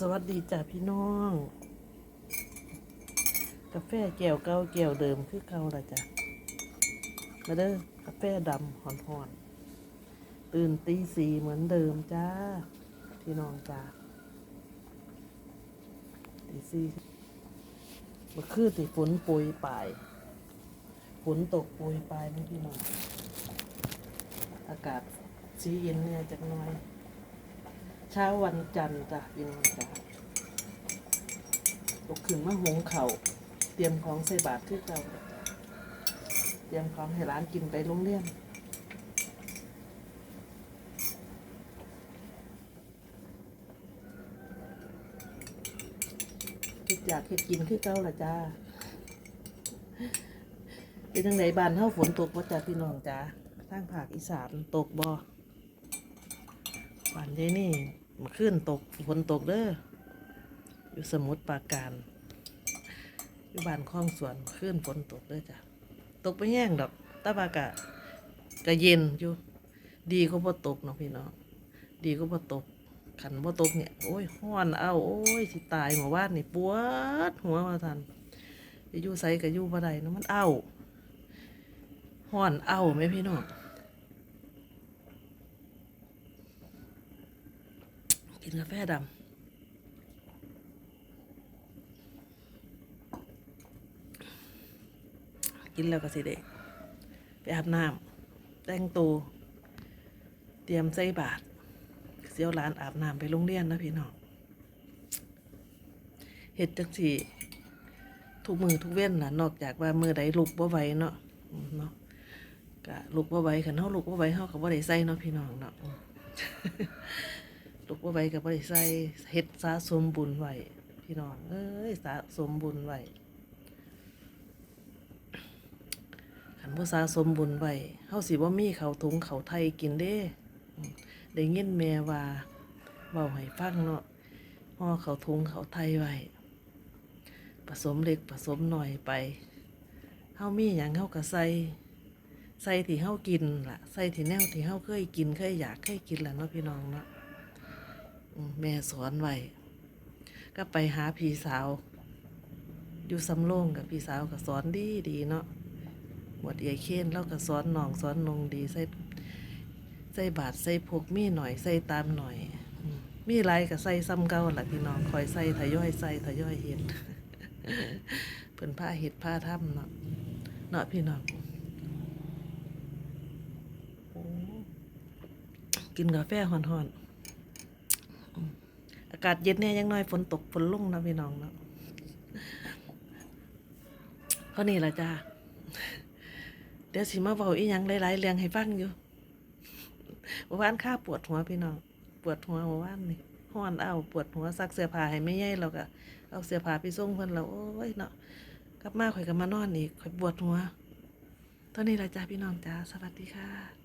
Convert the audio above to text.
สวัสดีจ้ะพี่น้อง กาแฟแก้วเก่าแก้วเดิมคือเก่าละจ้ะมาเด้อกาแฟดำหอนๆตื่นตีสี่เหมือนเดิมจ้า พี่น้องจ้าตีสี่มื่อคืนที่ฝนปรยปลายฝนตกปรยปลายนะพี่น้อง อากาศสีเย็นเนี่ยจักหน่อย เช้าวันจันทร์จ้ะพี่น้องจ้ะตกขึ้นมาหงเขาวเตรียมของใส่บาตรที่เก่าเตรียมของให้ร้านกินไปโรงเรียนคิดอยากเฮ็ดกินคือเก่าละจ้าเป็นจังไดบ้านเฮาฝนตกบ่จ้ะพี่น้องจ้าทางภาคอีสานตกบ่วันนี้นี่ มาขึ้นตกฝนตกเด้ออยู่สมุทรปราการ อยู่บ้านคลองสวนขึ้นฝนตกเด้อจ้ะตกไปแย่งดอกตาบากะกะเย็นอยู่ ดีก็บ่ตกเนาะพี่น้องดีก็บ่ตกขันบ่ตกเนี่ยโอ้ยห้อนเอาโอ้ยสิตายหมู่บ้านนี่ปวดหัวมาทันอยู่ไสก็อยู่บ่ได้เนาะมันเอาห้อนเอาไหมพี่น้อง กิ นกาแฟดำกินแล้วก็สิเด็ไปอาบน้ำแต่งตัวเตรียมใส่บาตรเสียวร้านอาบน้ำไปโรงเรียนนะพี่น้องเห็ดจังสีทุกมือทุกเว้นนะนอกจากว่ามือใดลุกบ่าไหวเนาะเนาะก็ลุกบ่าไหวขันเฮาลุกบ่าไหวเฮาก็บ่ได้ใส่เนาะพี่น้องเนาะ ลุกว่ไว้กับบริใส่เฮ็ดสะสมบุญไว้พี่น้องเอ้ยสะสมบุญไว้ขันบ่สะสมบุญไว้เฮาสิบ่มีเขาวถุงเขาไทยกินเด้ได้ยินแม่ว่าเว้าให้ฟังเนาะห่อเขาวถุงเขาไทยไว้ผสมเล็กผสมหน่อยไปเฮามีหยังเฮาก็ใส่ใส่ที่เฮากินล่ะใส่ที่แนวที่เฮาเคยกินเคยอยากเคยกินล่ะเนาะพี่น้องเนาะ แม่สอนไว้ก็ไปหาพี่สาว อยู่สำโรงกับพี่สาวก็สอนดีดีเนาะหมดเอเคนเราก็สอนน้องสอนนงดีใส่ใส่บาทใส่พกมีหน่อยใส่ตามหน่อย มีไรก็ใส่ซ้ำเก่าแหละพี่น้องคอยใส่ทยอยใส่ทยอยเห็ดเพิ่นผ้าเห็ดผ้าถ้ำเนาะเนาะพี่น้องกินกาแฟห่อนๆ อากาศเย็นเนี่ยยังน้อยฝนตกฝนลุ่งนะพี่น้องเนาะเพราะนี่แหละจ้าเดี๋ยวสิมาเบาอีหยังหลายๆเรื่องให้ฟังอยู่เมื่อวานข้าปวดหัวพี่น้องปวดหัวเมื่อวานนี่ห้อนเอาปวดหัวซักเสื้อผ้าให้ไม่ใหญ่เราก็เอาเสื้อผ้าไปส่งเพิ่นเราโอ้ยเนาะกลับมาข่อยก็มานอนอีกข่อยปวดหัวตอนนี้ละจ้าพี่น้องจ้าสวัสดีค่ะ